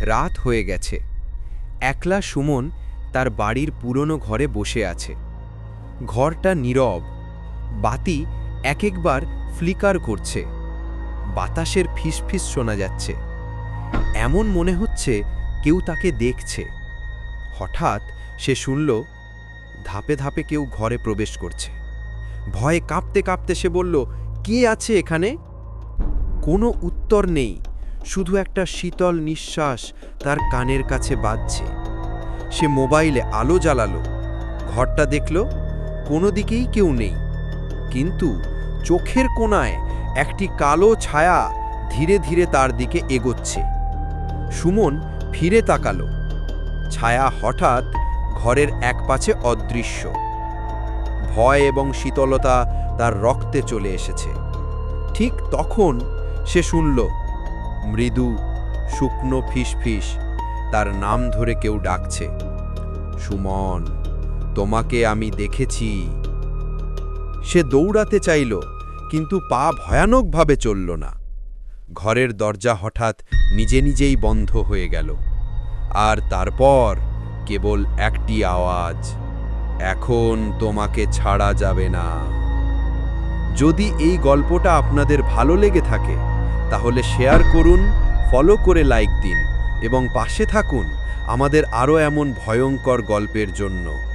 রাত হয়ে গেছে। একলা সুমন তার বাড়ির পুরনো ঘরে বসে আছে। ঘরটা নীরব। বাতি এক একবার ফ্লিকার করছে। বাতাসের ফিসফিস শোনা যাচ্ছে। এমন মনে হচ্ছে কেউ তাকে দেখছে। হঠাৎ সে শুনল, ধাপে ধাপে কেউ ঘরে প্রবেশ করছে। ভয়ে কাঁপতে কাঁপতে সে বলল, কে আছে এখানে? কোনো উত্তর নেই। শুধু একটা শীতল নিঃশ্বাস তার কানের কাছে বাজছে। সে মোবাইলে আলো জ্বালালো, ঘরটা দেখল, কোনো দিকেই কেউ নেই। কিন্তু চোখের কোণায় একটি কালো ছায়া ধীরে ধীরে তার দিকে এগোচ্ছে। সুমন ফিরে তাকালো। ছায়া হঠাৎ ঘরের একপাশে অদৃশ্য। ভয় এবং শীতলতা তার রক্তে চলে এসেছে। ঠিক তখন সে শুনল মৃদু, শুকনো ফিস ফিসফিস তার নাম ধরে কেউ ডাকছে। সুমন, তোমাকে আমি দেখেছি। সে দৌড়াতে চাইল, কিন্তু পা ভয়ানকভাবে চলল না। ঘরের দরজা হঠাৎ নিজে নিজেই বন্ধ হয়ে গেল। আর তারপর কেবল একটি আওয়াজ, এখন তোমাকে ছাড়া যাবে না। যদি এই গল্পটা আপনাদের ভালো লেগে থাকে তাহলে শেয়ার করুন, ফলো করে লাইক দিন এবং পাশে থাকুন আমাদের আরও এমন ভয়ঙ্কর গল্পের জন্য।